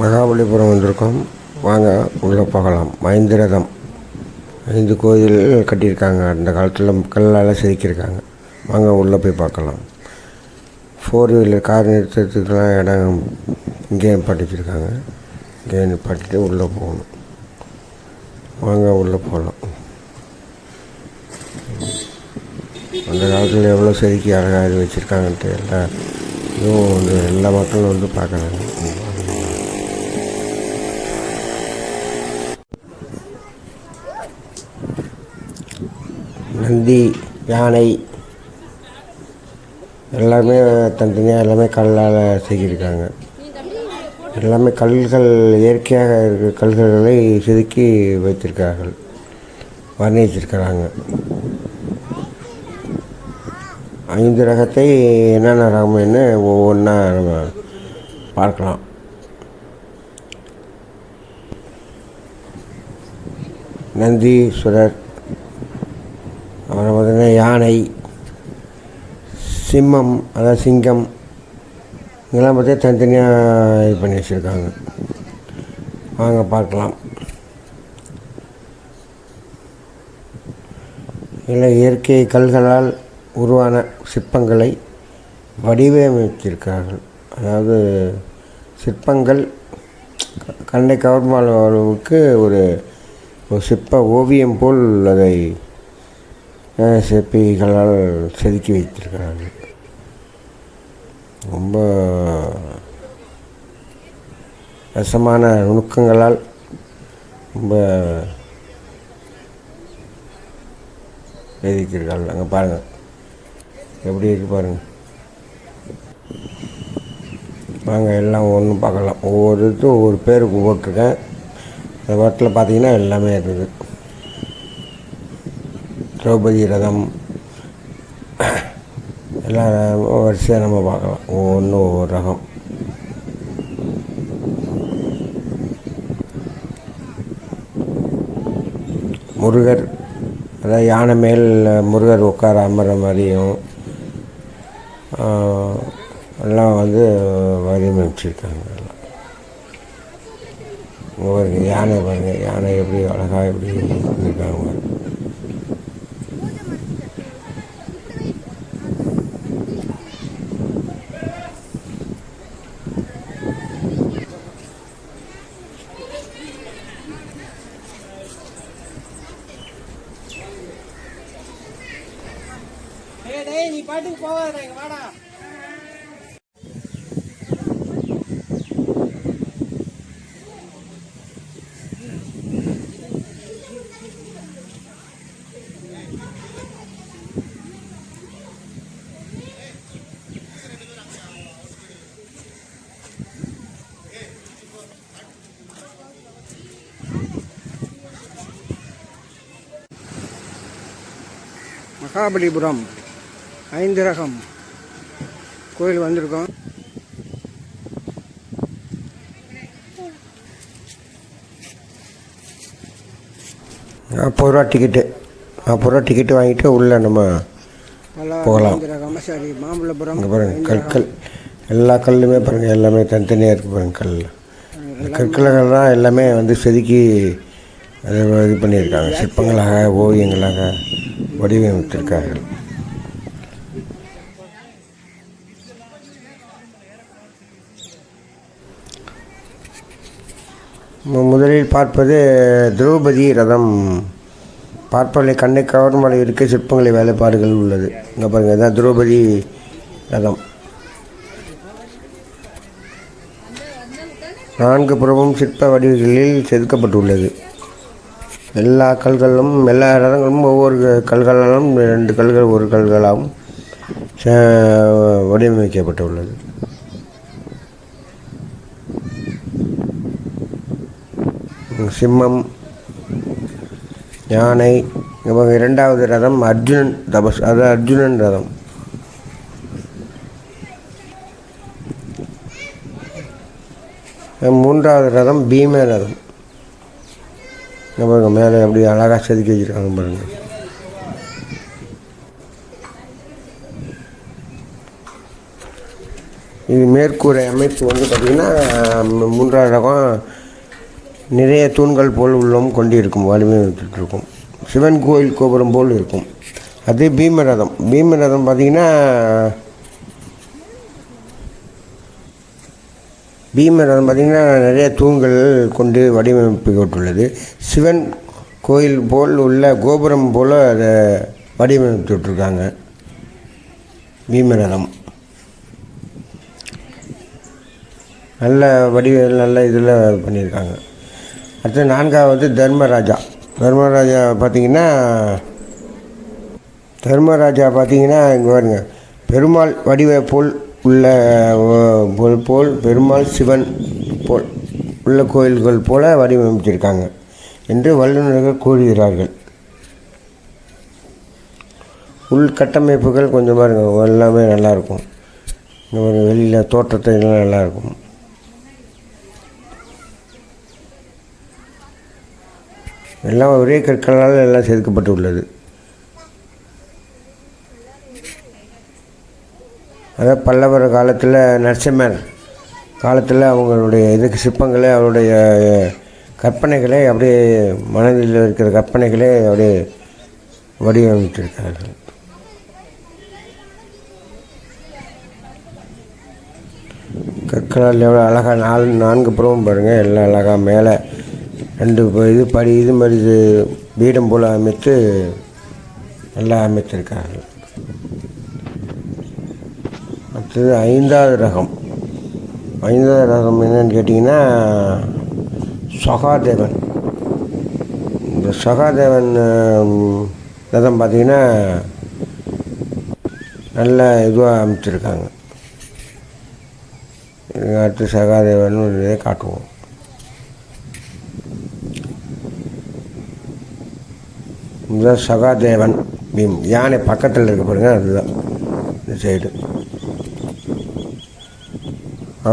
மகாபலிபுரம் வந்திருக்கோம். வாங்க உள்ளே போகலாம். மகேந்திரதம் ஐந்து கோயில் கட்டியிருக்காங்க. அந்த காலத்தில் கல்லால் செதுக்கியிருக்காங்க வாங்க உள்ளே போய் பார்க்கலாம். ஃபோர் வீலர் கார் நிறுத்தத்துக்கெலாம் இடம் இங்கே நிப்பாட்டி இங்கே நிப்பாட்டிட்டு உள்ளே போகணும். வாங்க உள்ளே போகலாம். அந்த காலத்தில் எவ்வளோ செதுக்கி அழகாக இது வச்சுருக்காங்கன்ட்டு இதுவும் வந்து எல்லா மக்களும் வந்து பார்க்குறாங்க. நந்தி யானை எல்லாமே தனித்தனியாக எல்லாமே கல்லால் செதுக்கியிருக்காங்க. எல்லாமே கல்கள் இயற்கையாக இருக்கிற கல்களை செதுக்கி வைத்திருக்கிறார்கள் வர்ணிச்சிருக்கிறாங்க. ஐந்து ரகத்தை என்னென்ன ரகம்னு ஒவ்வொன்றா நம்ம பார்க்கலாம். சுரர் அப்புறம் பார்த்திங்கன்னா யானை சிம்மம் அதாவது சிங்கம் இதெல்லாம் பார்த்தா தனித்தனியாக இது பண்ணி வச்சுருக்காங்க. வாங்க பார்க்கலாம். இல்லை இயற்கை கல்களால் உருவான சிற்பங்களை வடிவமைத்திருக்கிறார்கள். அதாவது சிற்பங்கள் கண்ணை கவர்மால் அளவுக்கு ஒரு ஒரு சிற்ப ஓவியம் போல் அதை சிற்பிகளால் செதுக்கி வைத்திருக்கிறார்கள். ரொம்ப ரசமான நுணுக்கங்களால் ரொம்ப எழுதிக்கிறார்கள் அங்கே பாருங்கள் எப்படி இருக்கு பாருங்கள் வாங்க எல்லாம் ஒன்றும் பார்க்கலாம். ஒவ்வொரு இதுக்கும் ஒவ்வொரு பேருக்கு போட்டிருக்கேன். அந்த வாட்டில் பார்த்தீங்கன்னா எல்லாமே இருக்குது. திரௌபதி ரதம். எல்லா வரிசையாக நம்ம பார்க்கலாம். ஒவ்வொன்றும் ஒவ்வொரு ரகம். முருகர் அதாவது யானை மேல் முருகர் உட்கார அமர்ற மாதிரியும் எல்லாம் வந்து வடிவமைச்சிருக்காங்க எல்லாம். இங்க யானை பாருங்கள் யானை எப்படி அழகாக எப்படி இருக்காங்க. நீ பாட்டுக்கு போவாத மகாபலிபுரம். ஐந்து ரகம் கோயில் வந்திருக்கோம். நாற்பது ரூபா டிக்கெட்டு நாற்பது ரூபா டிக்கெட்டு வாங்கிட்டு உள்ளே நம்ம போகலாம். சரி மாமல்லபுரம் இங்கே பாருங்கள் கற்கள் எல்லா கல்லுமே பாருங்கள் எல்லாமே தனித்தனியாக இருக்குது பாருங்கள் கல். தான் எல்லாமே வந்து செதுக்கி அதை இது பண்ணியிருக்காங்க. சிற்பங்களாக ஓவியங்களாக. வடிவமைத்திருக்கார்கள். முதலில் பார்ப்பது திரௌபதி ரதம். பார்ப்பவர்களை கண்ணை கவரும் அளவிற்கு சிற்பங்களை வேலைப்பாடுகள் உள்ளது. இங்கே பாருங்கள் இதான் திரௌபதி ரதம். நான்கு புறமும் சிற்ப வடிவங்களில் செதுக்கப்பட்டுள்ளது. எல்லா கல்களும் எல்லா ரதங்களும் ஒவ்வொரு கல்களாலும் ரெண்டு கல்கள் ஒரு கல்களாகவும் வடிவமைக்கப்பட்டுள்ளது. சிம்மம் யானை இவங்க இரண்டாவது ரதம் அர்ஜுனன் தபஸ் அது அர்ஜுனன் ரதம். மூன்றாவது ரதம் பீம ரதம். இங்கே பாருங்கள் மேலே எப்படி அழகாக செதுக்கி வச்சுருக்காங்க பாருங்கள் இது மேற்கூரை அமைப்பு வந்து பார்த்திங்கன்னா மூன்றாவது ரகம் நிறைய தூண்கள் போல் உள்ளம் கொண்டிருக்கும் இருக்கும் சிவன் கோயில் கோபுரம் போல் இருக்கும். அது பீமரதம். பீமரதம் பார்த்திங்கன்னா பீமரதம் பார்த்திங்கன்னா நிறைய தூண்கள் கொண்டு வடிவமைக்கப்பட்டுள்ளது சிவன் கோயில் போல் உள்ள கோபுரம் போல் அதை வடிவமைத்து விட்ருக்காங்க பீமரதம். நல்ல வடிவ நல்ல இதில் பண்ணியிருக்காங்க. அடுத்து நான்காவது தர்மராஜா. தர்மராஜா பார்த்திங்கன்னா தர்மராஜா பார்த்தீங்கன்னா இங்கே பாருங்க. பெருமாள் வடிவ போல் உள்ள போல் போல் பெருமாள் சிவன் போல் உள்ள கோயில்கள் போல வடிவமைத்திருக்காங்க என்று வல்லுநர்கள் கூறுகிறார்கள். உள்கட்டமைப்புகள் கொஞ்சம் பாருங்க எல்லாமே நல்லாயிருக்கும். இந்த ஒரு வெளியில் தோற்றத்தை எல்லாம் நல்லாயிருக்கும். எல்லாம் ஒரே கற்களால் எல்லாம் செதுக்கப்பட்டு உள்ளது அதாவது பல்லவர் காலத்தில் நரசிம்மர் காலத்தில் அவங்களுடைய இதுக்கு சிற்பங்களை அவருடைய கற்பனைகளை அப்படியே மனதில் இருக்கிற கற்பனைகளை அப்படியே வடிவமைத்திருக்கிறார்கள். கற்களால் எவ்வளோ அழகாக நாலு நான்கு புறமும் பாருங்கள் எல்லாம் அழகாக மேலே ரெண்டு இது படி இது மாதிரி இது பீடம் போல் அமைத்து நல்லா அமைத்திருக்கார்கள் அடுத்தது ஐந்தாவது ரகம். ஐந்தாவது ரகம் என்னன்னு கேட்டிங்கன்னா சகாதேவன். இந்த சகாதேவன் ரதம் பார்த்திங்கன்னா நல்ல இதுவாக அமைச்சிருக்காங்க. அடுத்து சகாதேவன் ஒரு இதை காட்டுவோம். இதுதான் சகாதேவன் பீம். யானை பக்கத்தில் இருக்க பாருங்க அதுதான். இந்த சைடு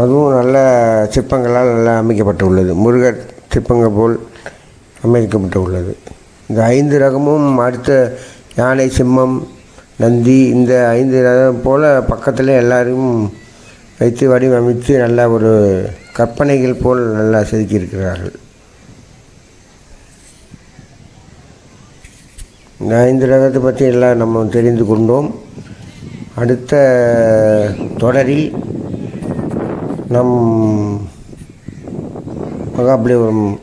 அதுவும் நல்ல சிற்பங்களால் நல்லா அமைக்கப்பட்டு உள்ளது முருகர் சிற்பங்கள் போல் அமைக்கப்பட்டு உள்ளது இந்த ஐந்து ரகமும் அடுத்த யானை சிம்மம் நந்தி இந்த ஐந்து ரகம் போல் பக்கத்தில் எல்லாரும் வைத்து வடிவமைத்து நல்ல ஒரு கற்பனைகள் போல் நல்லா செதுக்கியிருக்கிறார்கள். இந்த ஐந்து ரகத்தை பற்றி எல்லாம் நம்ம தெரிந்து கொண்டோம். அடுத்த தொடரில் நம் மகாபலிபுரம்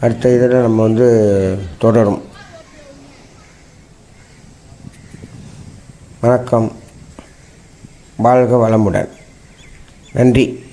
அடுத்த இதில் நம்ம வந்து தொடரும். வணக்கம். வாழ்க வளமுடன். நன்றி.